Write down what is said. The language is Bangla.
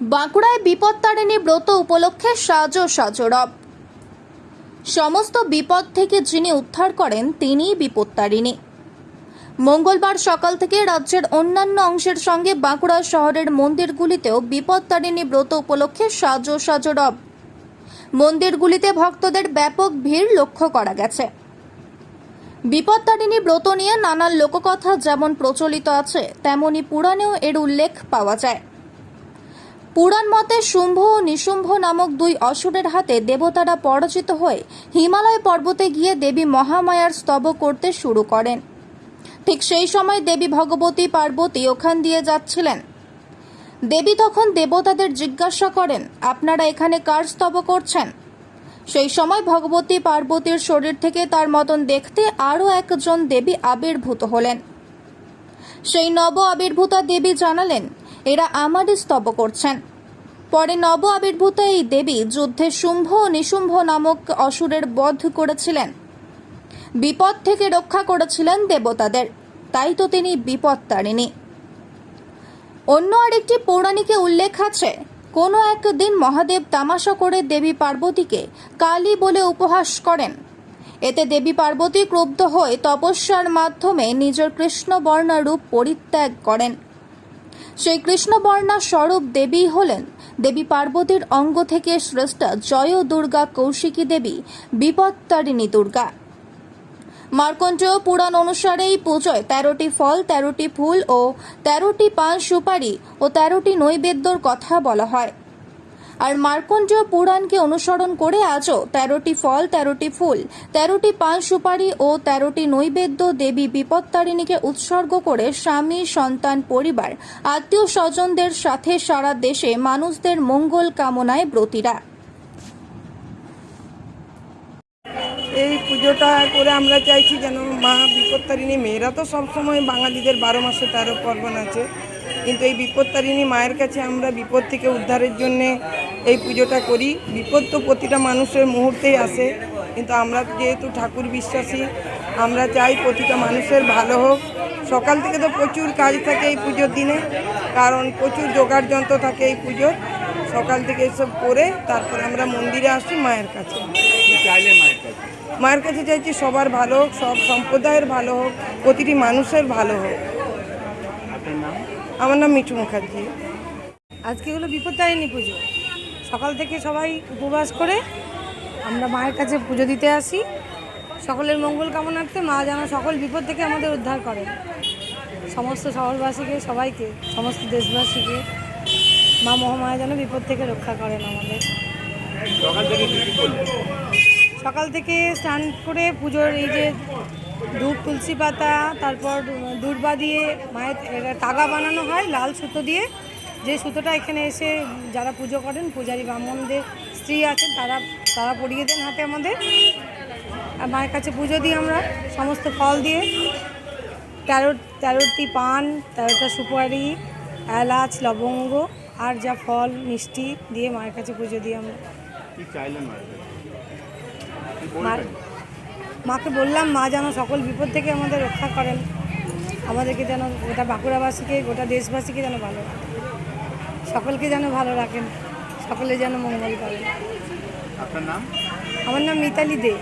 বাঁকুড়ায় বিপদ বিপত্তারিণী ব্রত উপলক্ষে সাজো সাজো রব। সমস্ত বিপদ থেকে যিনি উদ্ধার করেন, তিনিই বিপত্তারিণী মঙ্গলবার সকাল থেকে রাজ্যের অন্যান্য অংশের সঙ্গে বাঁকুড়া শহরের মন্দিরগুলিতেও বিপদ বিপত্তারিণী ব্রত উপলক্ষে সাজো সাজো রব। মন্দিরগুলিতে ভক্তদের ব্যাপক ভিড় লক্ষ্য করা গেছে। বিপত্তারিণী ব্রত নিয়ে নানান লোককথা যেমন প্রচলিত আছে, তেমনি পুরাণেও এর উল্লেখ পাওয়া যায়। পুরাণ মতে শুম্ভ ও নিশুম্ভ নামক দুই অসুরের হাতে দেবতারা পরাজিত হয়ে হিমালয় পর্বতে গিয়ে দেবী মহামায়ার স্তব করতে শুরু করেন। ঠিক সেই সময় দেবী ভগবতী, পার্বতী ওখান দিয়ে যাচ্ছিলেন। দেবী তখন দেবতাদের জিজ্ঞাসা করেন, আপনারা এখানে কার স্তব করছেন? সেই সময় ভগবতী, পার্বতীর শরীর থেকে তার মতন দেখতে আরও একজন দেবী আবির্ভূত হলেন। সেই নব আবির্ভূতা দেবী জানালেন, এরা আমারই স্তব করছেন। পরে নব আবির্ভূত এই দেবী যুদ্ধে শুম্ভ ও নিশুম্ভ নামক অসুরের বধ করেছিলেন। বিপদ থেকে রক্ষা করেছিলেন দেবতাদের, তাই তো তিনি বিপদ তারিণী অন্য আরেকটি পৌরাণিকে উল্লেখ আছে, কোনো একদিন মহাদেব তামাশা করে দেবী পার্বতীকে কালী বলে উপহাস করেন। এতে দেবী পার্বতী ক্রুব্ধ হয়ে তপস্যার মাধ্যমে নিজের কৃষ্ণবর্ণা রূপ পরিত্যাগ করেন। সেই কৃষ্ণবর্ণা স্বরূপ দেবী হলেন। দেবী পার্বতীর অঙ্গ থেকে শ্রেষ্ঠা জয় দুর্গা কৌশিকী দেবী, বিপত্তারিণী দুর্গা। মার্কণ্ডেয় পুরাণ অনুসারে এই পুজোয় তেরোটি ফল, তেরোটি ফুল ও তেরোটি পান সুপারি ও তেরোটি নৈবেদ্যর কথা বলা হয়। আর মার্কণ্ডেয় পুরাণকে অনুসরণ করে আজও তেরোটি ফল, তেরোটি ফুল, তেরোটি পান সুপারি ও তেরোটি নৈবেদ্য দেবী বিপত্তারিণীকে উৎসর্গ করে স্বামী, সন্তান, পরিবার, আত্মীয় স্বজনদের সাথে সারা দেশে মানুষদের মঙ্গল কামনায় ব্রতীরা। এই পুজোটা করে আমরা চাইছি যেন মা বিপত্তারিণী মেয়েরা তো সবসময় বাঙালিদের বারো মাসে তেরো পার্বণ আছে। কিন্তু এই বিপত্তারিণী মায়ের কাছে আমরা বিপদ থেকে উদ্ধারের জন্যে এই পুজোটা করি। বিপদ তো প্রতিটা মানুষের মুহূর্তেই আসে কিন্তু আমরা যেহেতু ঠাকুর বিশ্বাসী আমরা চাই প্রতিটা মানুষের ভালো হোক। সকাল থেকে তো প্রচুর কাজ থাকে এই পুজোর দিনে কারণ প্রচুর জোগাড় যন্ত্র থাকে এই পুজোর। সকাল থেকে এসব করে তারপর আমরা মন্দিরে আসি মায়ের কাছে। চাইলে মায়ের কাছে? মায়ের কাছে চাইছি সবার ভালো হোক সব সম্প্রদায়ের ভালো হোক প্রতিটি মানুষের ভালো হোক। আমার নাম মিঠু মুখার্জি। আজকে হলো বিপত্তারিণী পুজো। সকাল থেকে সবাই উপবাস করে আমরা মায়ের কাছে পুজো দিতে আসি। সকলের মঙ্গল কামনার্থে মা যেন সকল বিপদ থেকে আমাদের উদ্ধার করেন। সমস্ত শহরবাসীকে, সবাইকে, সমস্ত দেশবাসীকে মা মহামায়া যেন বিপদ থেকে রক্ষা করেন আমাদের। সকাল থেকে স্নান করে পুজোর এই যে ধূপ তুলসী পাতা তারপর দূর্বা দিয়ে মায়ের তাগা বানানো হয় লাল সুতো দিয়ে। যে সুতোটা এখানে এসে যারা পুজো করেন পূজারী ব্রাহ্মণদের স্ত্রী আছেন তারা তারা পরিয়ে দেন হাতে আমাদের। আর মায়ের কাছে পুজো দিই আমরা সমস্ত ফল দিয়ে। তেরো তেরোটি পান তেরোটা সুপারি এলাচ লবঙ্গ আর যা ফল মিষ্টি দিয়ে মায়ের কাছে পুজো দিই আমরা। মাকে বললাম মা যেন সকল বিপদ থেকে আমাদের রক্ষা করেন। আমাদেরকে যেন গোটা বাঁকুড়াবাসীকে গোটা দেশবাসীকে যেন ভালো রাখেন। সকলকে যেন ভালো রাখেন। সকলে যেন মঙ্গল করেন। আপনার নাম? আমার নাম মিতালি দে।